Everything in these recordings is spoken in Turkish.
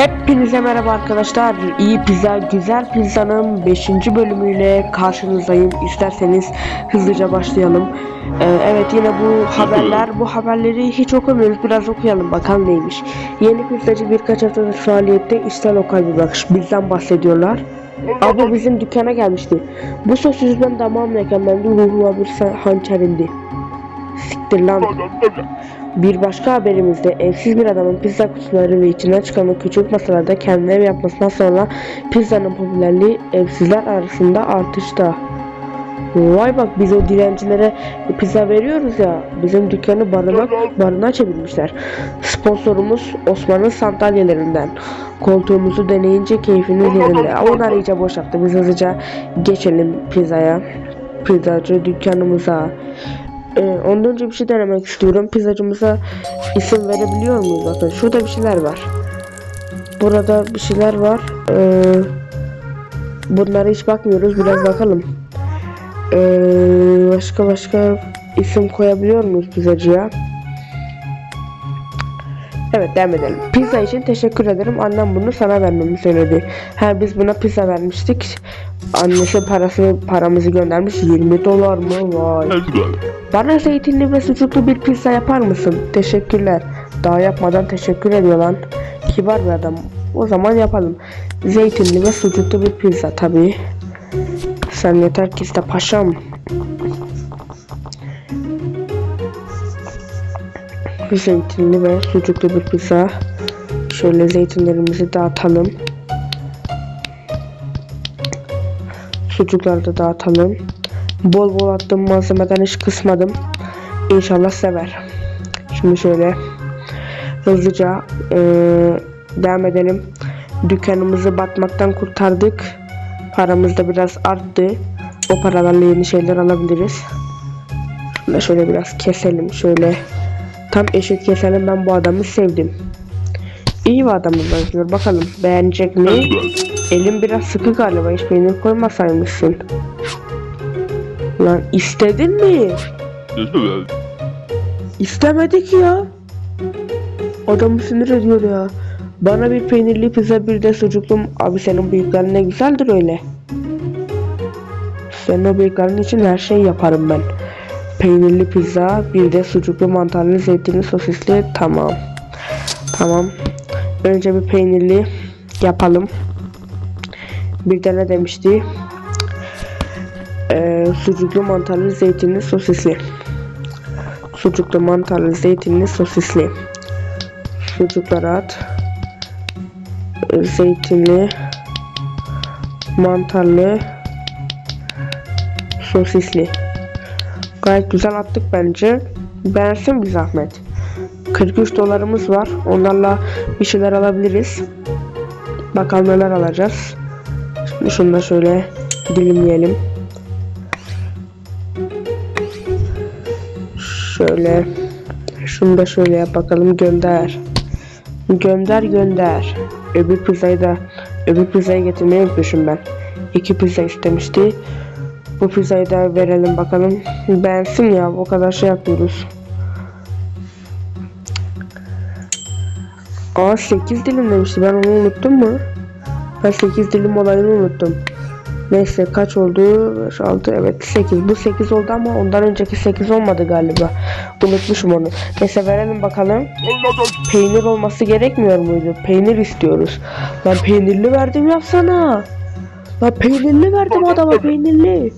Hepinize merhaba arkadaşlar. İyi Pizza Güzel Pizza'nın 5. bölümüyle karşınızdayım. İsterseniz hızlıca başlayalım. Ee, evet yine bu haberler, bu haberleri hiç okumuyoruz. Biraz okuyalım bakalım neymiş. Yeni pizzacı birkaç haftadır faaliyette İşte lokal bir bakış. Bizden bahsediyorlar. Abi bizim dükkana gelmişti. Bu sos yüzünden damağım yakamlandı. Ruhuma bir hançer indi. Siktir lan. Bir başka haberimizde evsiz bir adamın pizza kutuları ve içinden çıkan o küçük masalarda kendine ev yapmasından sonra pizzanın popülerliği evsizler arasında artışta. Vay bak biz o dilencilere pizza veriyoruz ya bizim dükkanı barınak barınağa çevirmişler. Sponsorumuz Osman'ın sandalyelerinden. Koltuğumuzu deneyince keyfiniz yerinde. Onlar iyice boşalttı. Biz hızlıca geçelim pizzaya. Pizzacı dükkanımıza. Ee, ondan önce bir şey denemek istiyorum. Pizzacımıza isim verebiliyor muyuz? Bakın şurada bir şeyler var. Burada bir şeyler var. Ee, bunlara hiç bakmıyoruz. Biraz bakalım. Ee, başka başka isim koyabiliyor muyuz pizzacıya? Evet devam edelim. Pizza için teşekkür ederim. Annem bunu sana vermemi söyledi. Ha biz buna pizza vermiştik. Annesi parası paramızı göndermiş 20 dolar mı? Vay. Bana zeytinli ve sucuklu bir pizza yapar mısın? Teşekkürler. Daha yapmadan teşekkür ediyor lan. Kibar bir adam. O zaman yapalım. Zeytinli ve sucuklu bir pizza tabii. Sen yeter ki iste paşam. Zeytinli ve sucuklu bir pizza. Şöyle zeytinlerimizi dağıtalım. Sucukları da dağıtalım. Bol bol attığım malzemeden hiç kısmadım. İnşallah sever. Şimdi şöyle hızlıca eee, devam edelim. Dükkanımızı batmaktan kurtardık. Paramız da biraz arttı. O paralarla yeni şeyler alabiliriz. Şöyle biraz keselim. Şöyle tam eşit keselim. Ben bu adamı sevdim. İyi bir adamız benziyor. Bakalım beğenecek mi? Elim biraz sıkı galiba. Hiç peynir koymasaymışsın. Lan istedin mi? İstemedik ya. Adamı sinir ediyor ya. Bana bir peynirli pizza bir de sucuklu. Abi senin bıyıkların ne güzeldir öyle. Senin o bıyıkların için her şey yaparım ben. Peynirli pizza bir de sucuklu mantarlı zeytinli sosisli tamam. Tamam. Önce bir peynirli yapalım. Bir de ne demişti? Ee, sucuklu mantarlı zeytinli sosisli. Sucuklu mantarlı zeytinli sosisli. Sucukları at. Zeytinli mantarlı sosisli. Gayet güzel attık bence. Beğensin bir zahmet. 43 dolarımız var. Onlarla bir şeyler alabiliriz. Bakalım neler alacağız. Şimdi şunu da şöyle dilimleyelim. Şöyle şunu da şöyle yap bakalım gönder. Gönder gönder. Öbür pizzayı da öbür pizzayı getirmeyi unutmuşum ben. İki pizza istemişti. Bu pizzayı da verelim bakalım. Beğensin ya o kadar şey yapıyoruz. Aa 8 dilim demişti ben onu unuttum mu? Ben 8 dilim olayını unuttum. Neyse kaç oldu? 5, 6 evet 8. Bu 8 oldu ama ondan önceki 8 olmadı galiba. Unutmuşum onu. Neyse verelim bakalım. Peynir olması gerekmiyor muydu? Peynir istiyoruz. Lan peynirli verdim yapsana. Lan peynirli verdim adama peynirli.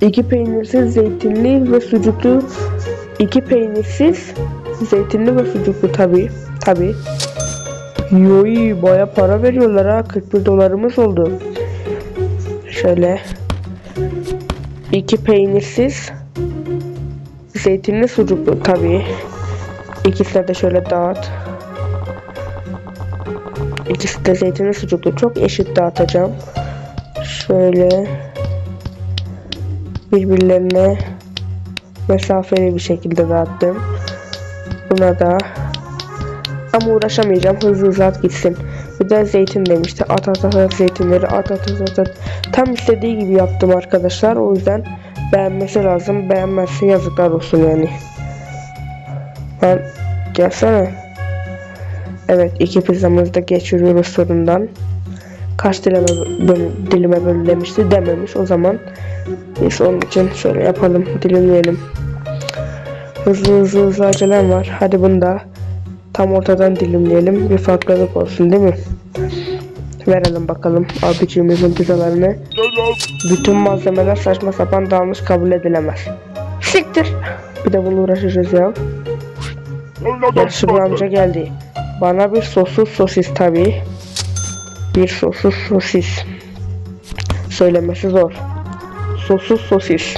İki peynirsiz zeytinli ve sucuklu. İki peynirsiz zeytinli ve sucuklu tabi. Tabi. Yoy baya para veriyorlar ha. 41 dolarımız oldu. Şöyle. iki peynirsiz zeytinli sucuklu tabi. İkisine de şöyle dağıt. İkisi de zeytinli sucuklu. Çok eşit dağıtacağım. Şöyle birbirlerine mesafeli bir şekilde dağıttım. Buna da ama uğraşamayacağım. Hızlı hızlı at gitsin. Bir de zeytin demişti. At at at, at zeytinleri at at at at. Tam istediği gibi yaptım arkadaşlar. O yüzden beğenmesi lazım. Beğenmezse yazıklar olsun yani. Ben gelsene. Evet iki pizzamızı da geçiriyoruz sorundan. Kaç dilime, böl- dilime böl demişti dememiş o zaman. Biz onun için şöyle yapalım dilimleyelim. Hızlı hızlı hızlı acelem var. Hadi bunu da tam ortadan dilimleyelim. Bir farklılık olsun değil mi? Verelim bakalım abiciğimizin pizzalarını. Bütün malzemeler saçma sapan dağılmış kabul edilemez. Siktir. Bir de bununla uğraşacağız ya. Yaşlı bir amca geldi. Bana bir soslu sosis tabi. Bir soslu sosis. Söylemesi zor. Soslu sosis.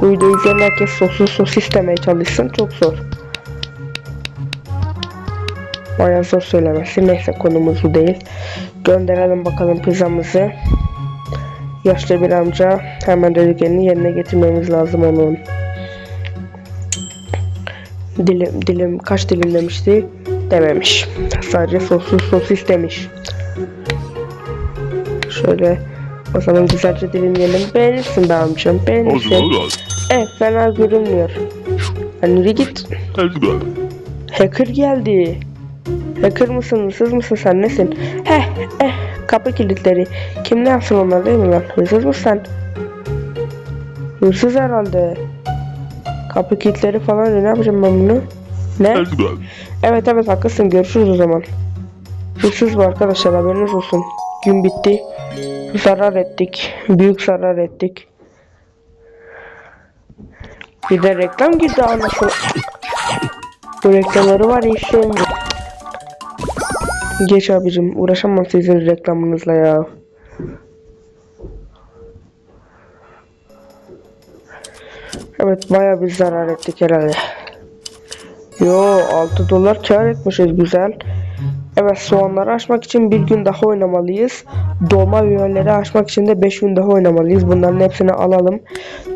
Bu videoyu izleyen herkes soslu sosis demeye çalışsın. Çok zor. Bayağı zor söylemesi. Neyse konumuz bu değil. Gönderelim bakalım pizzamızı. Yaşlı bir amca hemen dediklerini yerine getirmemiz lazım onun. Dilim, dilim kaç dilim demişti? Dememiş. Sadece soslu sosis demiş. Şöyle o zaman güzelce dilimleyelim. Beğenirsin be amcam. Beğenirsin. Evet fena görünmüyor. Hani yürü git. Hacker geldi. Hacker mısın, hırsız mısın sen nesin? Heh, eh, kapı kilitleri. Kim ne yapsın onlar değil mi lan? Hırsız mısın sen? Hırsız herhalde. Kapı kilitleri falan ne yapacağım ben bunu? Ne? Evet evet haklısın görüşürüz o zaman. Hırsız bu arkadaşlar haberiniz olsun. Gün bitti. Zarar ettik. Büyük zarar ettik. Bir de reklam girdi anasını. Bu reklamları var ya işte. Geç abicim uğraşamam sizin reklamınızla ya. Evet baya bir zarar ettik herhalde. Yo 6 dolar kar etmişiz güzel. Evet soğanları açmak için bir gün daha oynamalıyız. Dolma biberleri açmak için de 5 gün daha oynamalıyız. Bunların hepsini alalım.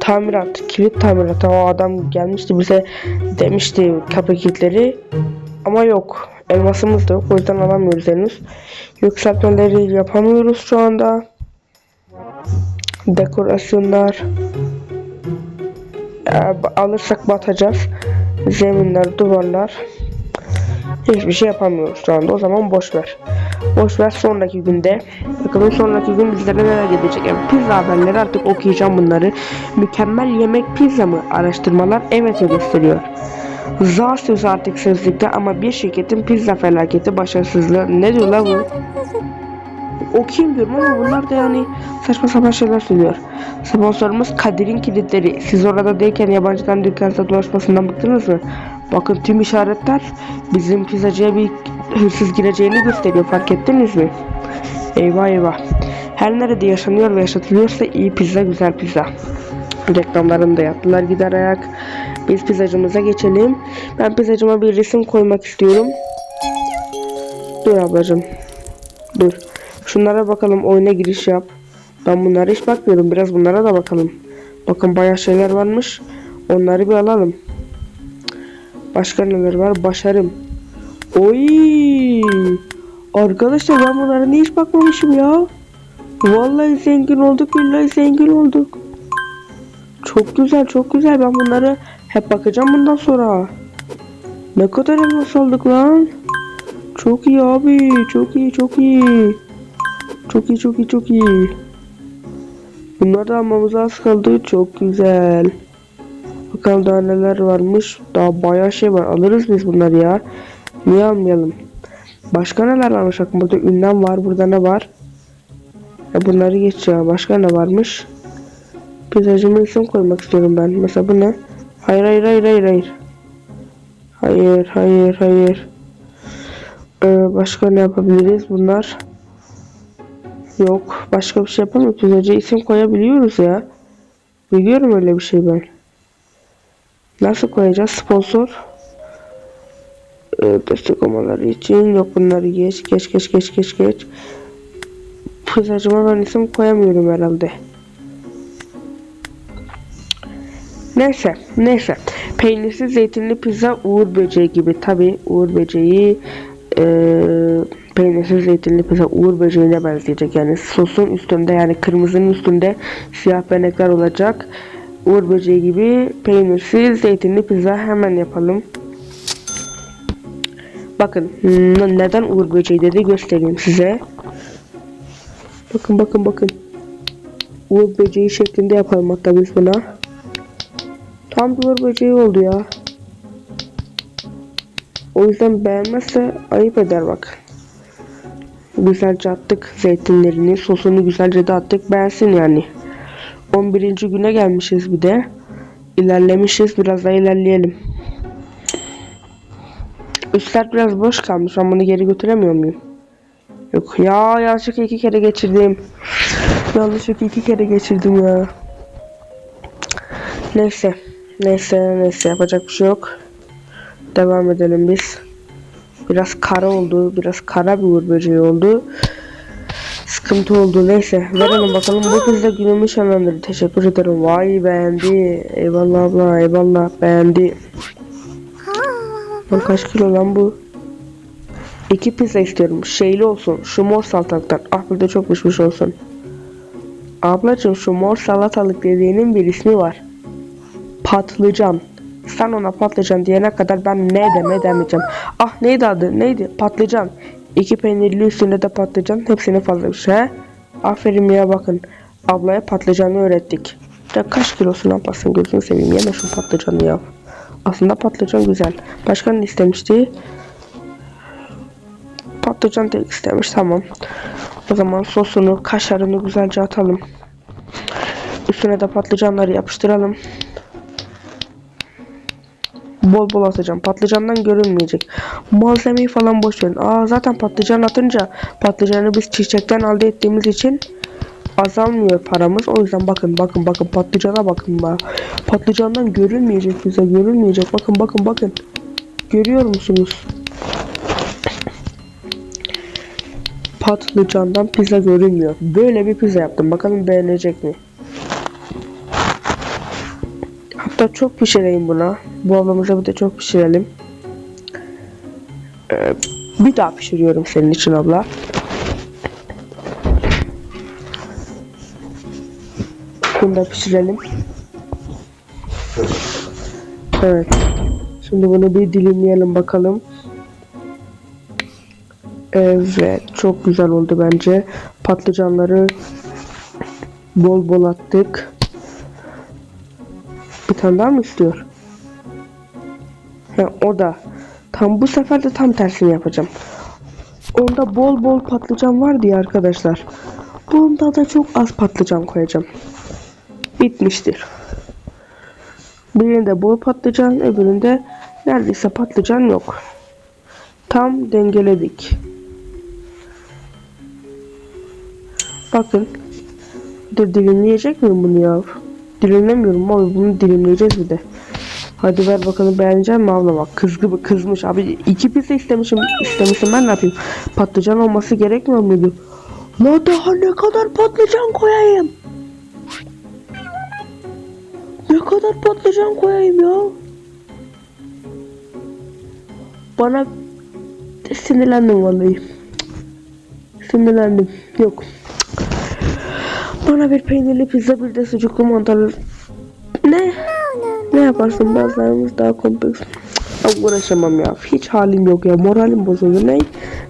Tamirat, kilit tamiratı. O adam gelmişti bize demişti kapı kilitleri. Ama yok. Elmasımız da yok. O yüzden alamıyoruz henüz. Yükseltmeleri yapamıyoruz şu anda. Dekorasyonlar. Ya, alırsak batacağız. Zeminler, duvarlar. Hiçbir şey yapamıyoruz şu anda. O zaman boş ver. Boş ver sonraki günde. Bakalım sonraki gün bizlere neler gelecek. Yani pizza haberleri artık okuyacağım bunları. Mükemmel yemek pizza mı? Araştırmalar evet gösteriyor. Za sözü artık sözlükte ama bir şirketin pizza felaketi başarısızlığı. Ne diyor la bu? Okuyayım diyorum ama bunlar da yani saçma sapan şeyler söylüyor. Sponsorumuz Kadir'in kilitleri. Siz orada değilken yabancıdan dükkanınıza dolaşmasından bıktınız mı? Bakın tüm işaretler bizim pizzacıya bir hırsız gireceğini gösteriyor. Fark ettiniz mi? Eyvah eyvah. Her nerede yaşanıyor ve yaşatılıyorsa iyi pizza güzel pizza. Reklamlarını da yaptılar gider ayak. Biz pizzacımıza geçelim. Ben pizzacıma bir resim koymak istiyorum. Dur ablacım. Dur. Şunlara bakalım oyuna giriş yap. Ben bunlara hiç bakmıyorum. Biraz bunlara da bakalım. Bakın bayağı şeyler varmış. Onları bir alalım. Başka neler var? Başarım. Oy! Arkadaşlar ben bunlara niye hiç bakmamışım ya? Vallahi zengin olduk, billahi zengin olduk. Çok güzel, çok güzel. Ben bunları hep bakacağım bundan sonra. Ne kadar elmas aldık lan? Çok iyi abi, çok iyi, çok iyi. Çok iyi, çok iyi, çok iyi. Bunları da almamıza az kaldı. Çok güzel. Bakalım daha neler varmış. Daha bayağı şey var. Alırız biz bunları ya. Niye almayalım? Başka neler varmış? Bakın burada ünlem var. Burada ne var? E bunları geç ya. Başka ne varmış? Pizzacıma isim koymak istiyorum ben. Mesela bu ne? Hayır hayır hayır hayır hayır. Hayır hayır hayır. Ee, başka ne yapabiliriz? Bunlar. Yok. Başka bir şey yapamıyoruz. Pizzacıya isim koyabiliyoruz ya. Biliyorum öyle bir şey ben. Nasıl koyacağız? Sponsor. Ee, destek olmaları için. Yok bunları geç. Geç geç geç geç geç. Pizzacıma ben isim koyamıyorum herhalde. Neyse, neyse. Peynirsiz zeytinli pizza Uğur Böceği gibi. Tabi Uğur Böceği eee peynirsiz zeytinli pizza Uğur Böceği'ne benzeyecek. Yani sosun üstünde yani kırmızının üstünde siyah benekler olacak. Uğur Böceği gibi peynirsiz zeytinli pizza hemen yapalım. Bakın neden uğur böceği dedi göstereyim size. Bakın bakın bakın. Uğur böceği şeklinde yapalım hatta biz buna. Tam uğur böceği oldu ya. O yüzden beğenmezse ayıp eder bak. Güzelce attık zeytinlerini, sosunu güzelce de attık. Beğensin yani. 11. güne gelmişiz bir de. İlerlemişiz. Biraz daha ilerleyelim. Üstler biraz boş kalmış. Ben bunu geri götüremiyor muyum? Yok ya yanlışlıkla iki kere geçirdim. Yanlışlıkla iki kere geçirdim ya. Neyse. Neyse neyse yapacak bir şey yok. Devam edelim biz. Biraz kara oldu. Biraz kara bir uğur böceği oldu. Sıkıntı oldu. Neyse. Verelim bakalım. Bu kız da günümü şenlendirdi. Teşekkür ederim. Vay beğendi. Eyvallah abla. Eyvallah. Beğendi. Lan kaç kilo lan bu? İki pizza istiyorum. Şeyli olsun. Şu mor salatalıktan. Ah bir de çok pişmiş olsun. Ablacığım şu mor salatalık dediğinin bir ismi var. Patlıcan. Sen ona patlıcan diyene kadar ben ne deme demeyeceğim. Ah neydi adı? Neydi? Patlıcan. İki peynirli üstünde de patlıcan. Hepsini fazla bir şey. Aferin ya bakın. Ablaya patlıcanı öğrettik. Ya kaç kilosundan basın gözünü seveyim. Yeme şu patlıcanı ya. Aslında patlıcan güzel. Başka ne istemişti? Patlıcan tek istemiş. Tamam. O zaman sosunu, kaşarını güzelce atalım. Üstüne de patlıcanları yapıştıralım. Bol bol atacağım. Patlıcandan görünmeyecek. Malzemeyi falan boş verin. Aa zaten patlıcan atınca patlıcanı biz çiçekten elde ettiğimiz için azalmıyor paramız. O yüzden bakın bakın bakın patlıcana bakın bak. Patlıcandan görünmeyecek bize görünmeyecek. Bakın bakın bakın. Görüyor musunuz? Patlıcandan pizza görünmüyor. Böyle bir pizza yaptım. Bakalım beğenecek mi? Hatta çok pişireyim buna. Bu ablamıza bir de çok pişirelim. Ee, bir daha pişiriyorum senin için abla. Bunu da pişirelim. Evet. Şimdi bunu bir dilimleyelim bakalım. Evet. Çok güzel oldu bence. Patlıcanları bol bol attık. Bir tane daha mı istiyor? He, o da. Tam bu sefer de tam tersini yapacağım. Onda bol bol patlıcan var diye arkadaşlar. Bunda da çok az patlıcan koyacağım. Bitmiştir. Birinde bol patlıcan, öbüründe neredeyse patlıcan yok. Tam dengeledik. Bakın. Dur dilimleyecek miyim bunu ya? Dilimlemiyorum abi bunu dilimleyeceğiz bir de. Hadi ver bakalım beğenecek mi abla bak kızgı kızmış abi iki pizza istemişim istemişim ben ne yapayım patlıcan olması gerekmiyor muydu? La daha ne kadar patlıcan koyayım? Ne kadar patlıcan koyayım ya? Bana sinirlendim vallahi. Sinirlendim. Yok. Bana bir peynirli pizza bir de sucuklu mantarlı. Ne? Ne yaparsın bazılarımız daha kompleks. Ya uğraşamam ya. Hiç halim yok ya. Moralim bozuldu. Ne?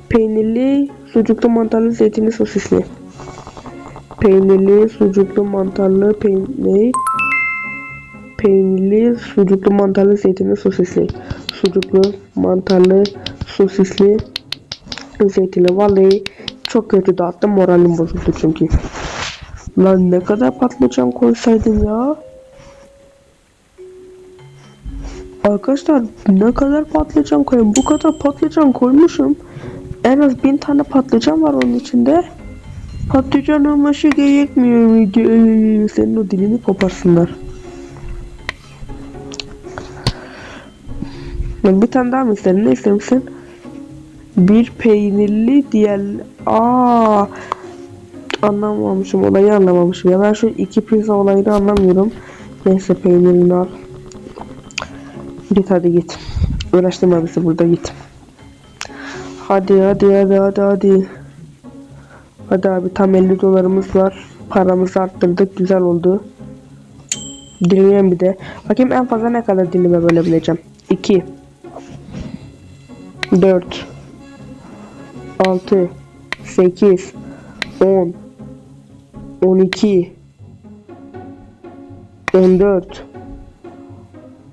Peynirli, sucuklu, mantarlı, zeytinli, sosisli. Peynirli, sucuklu, mantarlı, peynir. Peynirli, sucuklu, mantarlı, zeytinli, sosisli. Sucuklu, mantarlı, sosisli, zeytinli. Vallahi çok kötü dağıttım. Moralim bozuldu çünkü. Lan ne kadar patlıcan koysaydım ya. Arkadaşlar ne kadar patlıcan koyayım? Bu kadar patlıcan koymuşum. En az bin tane patlıcan var onun içinde. Patlıcan olması gerekmiyor Senin o dilini koparsınlar. Bir tane daha mı istedin? Ne istemişsin? Bir peynirli diğer... Aa, anlamamışım olayı anlamamışım. Ya ben şu iki pizza olayını anlamıyorum. Neyse peynirini al. Git hadi git. Uğraştırma bizi burada git. Hadi hadi hadi hadi hadi. Hadi abi tam 50 dolarımız var. Paramızı arttırdık güzel oldu. Dilimleyelim bir de. Bakayım en fazla ne kadar dilime bölebileceğim? 2 4 6 8 10 12 14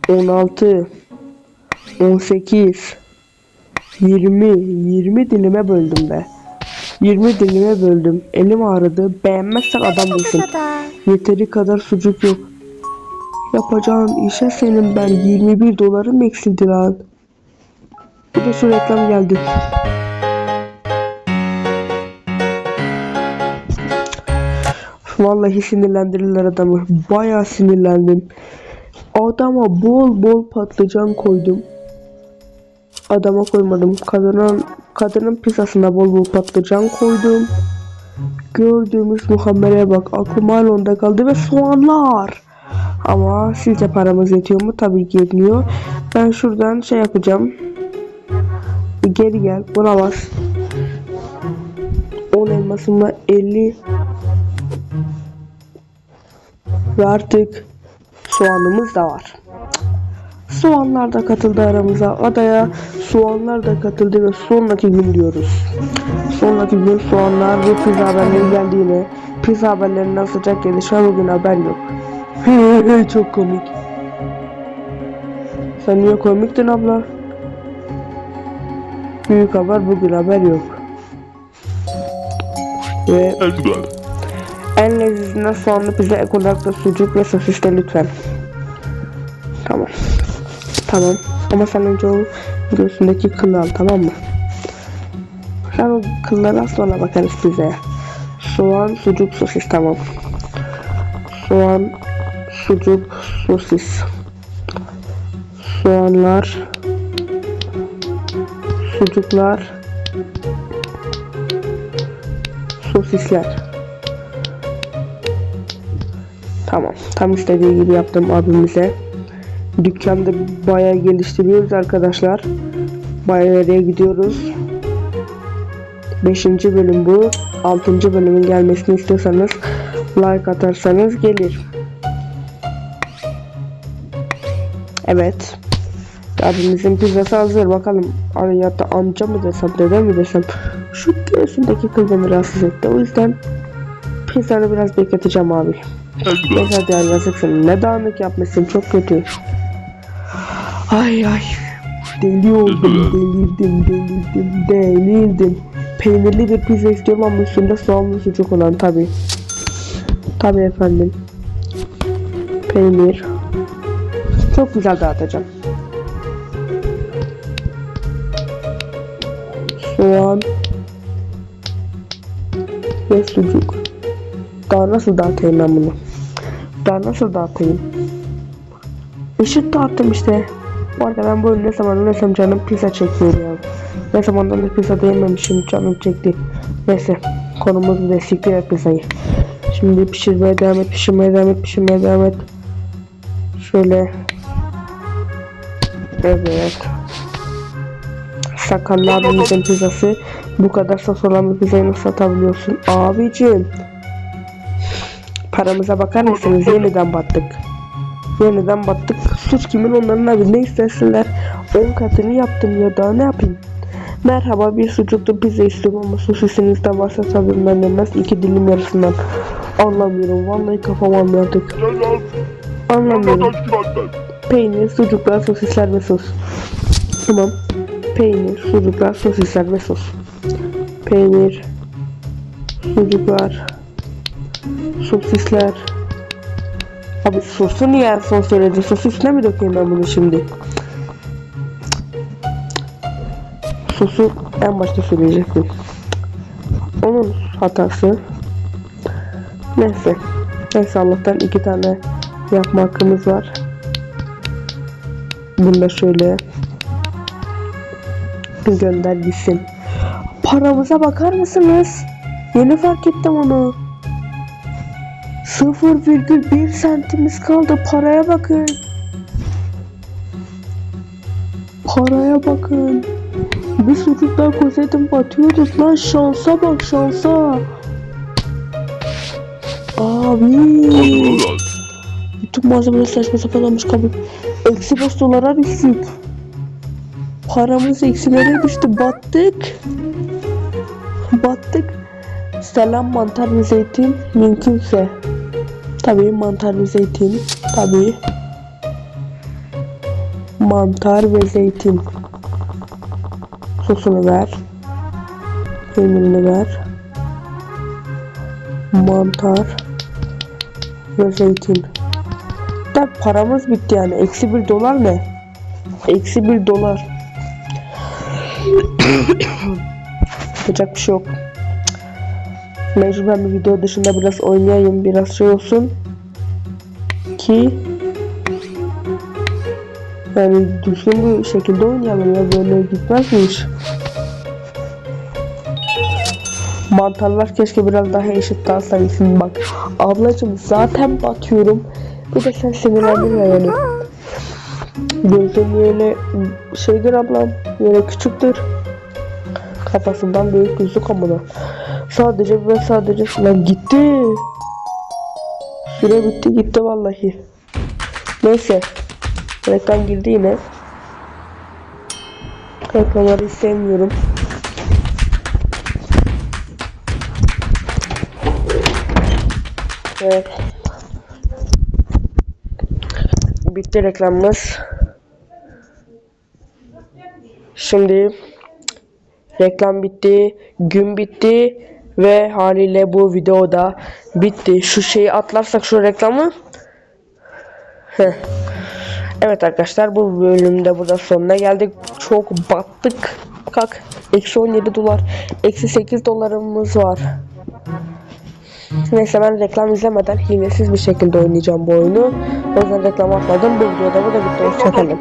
16 18 20 20 dilime böldüm be. 20 dilime böldüm. Elim ağrıdı. Beğenmezsen adam değilsin. Yeteri kadar sucuk yok. Yapacağın işe senin ben 21 dolarım eksildi lan. Bir de şu reklam geldi. Vallahi sinirlendirirler adamı. Bayağı sinirlendim. Adama bol bol patlıcan koydum. Adama koymadım. Kadının kadının pizzasına bol bol patlıcan koydum. Gördüğümüz muhammele bak. Aklım hala onda kaldı ve soğanlar. Ama sizce paramız yetiyor mu? Tabii ki yetmiyor. Ben şuradan şey yapacağım. Geri gel. Buna bas. 10 elmasımla 50 ve artık soğanımız da var. Soğanlar da katıldı aramıza. Adaya soğanlar da katıldı ve sonraki gün diyoruz. Sonraki gün soğanlar ve pizza haberleri geldi yine. Pizza haberlerinden sıcak an bugün haber yok. Çok komik. Sen niye komiktin abla? Büyük haber bugün haber yok. Ve. En lezzetine soğanlı pizza ek olarak da sucuk ve sosis de lütfen. Tamam. Tamam. Ama sen önce o göğsündeki kılı al tamam mı? Sen o kıllara sonra bakarız pizzaya. Soğan, sucuk, sosis tamam. Soğan, sucuk, sosis. Soğanlar, sucuklar, sosisler. Tamam. Tam istediği gibi yaptım abimize. Dükkanda bayağı geliştiriyoruz arkadaşlar. Bayağı nereye gidiyoruz. 5. bölüm bu. 6. bölümün gelmesini istiyorsanız like atarsanız gelir. Evet. Abimizin pizzası hazır. Bakalım araya da amca mı desem dede mi desem. Şu göğsündeki kıl beni rahatsız etti. O yüzden pizzanı biraz bekleteceğim abi. Neyse hadi yazıksın. Ne dağınık yapmışsın çok kötü. Ay ay. Deli oldum. Delirdim delirdim delirdim. Peynirli bir pizza istiyorum ama üstünde soğanlı sucuk olan tabi. Tabi efendim. Peynir. Çok güzel dağıtacağım. Soğan. Ve sucuk. Daha nasıl dağıtayım ben bunu? Daha nasıl dağıtayım? Işık dağıttım işte. Bu arada ben ne zaman ne zaman canım pizza çekiyor ya. Ne zamandan da pizza yememişim canım çekti. Neyse konumuz bu siktir et pizzayı. Şimdi pişirmeye devam et, pişirmeye devam et, pişirmeye devam et. Şöyle. Evet. Sakallı abimizin pizzası. Bu kadar sos olan bir pizzayı nasıl satabiliyorsun? Abicim. Paramıza bakar mısınız? Yeniden battık. Yeniden battık. Suç kimin onların abi ne istersinler. 10 katını yaptım ya daha ne yapayım? Merhaba bir sucuklu pizza istiyorum ama sosisiniz de varsa ben yemez iki dilim yarısından. Anlamıyorum vallahi kafam almıyor artık. Anlamıyorum. Peynir, sucuklar, sosisler ve sos. Tamam. Peynir, sucuklar, sosisler ve sos. Peynir, sucuklar, sosisler. Abi sosu niye en son söyledin? Sosisine mi dökeyim ben bunu şimdi? Sosu en başta söyleyecektim. Onun hatası. Neyse. Neyse Allah'tan iki tane yapma hakkımız var. Bunu da şöyle gönder gitsin. Paramıza bakar mısınız? Yeni fark ettim onu. 0,1 sentimiz kaldı. Paraya bakın. Paraya bakın. Bir sucuklar koysaydım batıyorduk lan. Şansa bak şansa. Abi. Bütün malzemeler saçma sapan olmuş kabul. Eksi 5 dolara düştük. Paramız eksilere düştü. Battık. Battık. Selam mantar ve zeytin mümkünse. Tabii mantar ve zeytin. Tabii. Mantar ve zeytin. Sosunu ver. Peynirini ver. Mantar ve zeytin. Da paramız bitti yani. Eksi bir dolar ne? Eksi bir dolar. Yapacak bir şey yok. Mecburen bir video dışında biraz oynayayım. Biraz şey olsun. Ki yani düzgün bir şekilde oynayalım ya böyle gitmez mi? Mantarlar keşke biraz daha eşit kalsaymışsın bak. Ablacım zaten batıyorum. Bir de sen sinirlendirme yani. Gözün öyle şeydir ablam. Böyle küçüktür. Kafasından büyük gözlük amına. Sadece ve sadece lan gitti. Süre bitti gitti vallahi. Neyse. Reklam girdi yine. Reklamları sevmiyorum. Evet. Bitti reklamımız. Şimdi reklam bitti, gün bitti ve haliyle bu videoda bitti. Şu şeyi atlarsak şu reklamı. Heh. Evet arkadaşlar bu bölümde burada sonuna geldik. Çok battık. Kalk. Eksi 17 dolar. Eksi 8 dolarımız var. Neyse ben reklam izlemeden hilesiz bir şekilde oynayacağım bu oyunu. O yüzden reklam atmadım. Bu videoda bu da bitti. Hoşçakalın.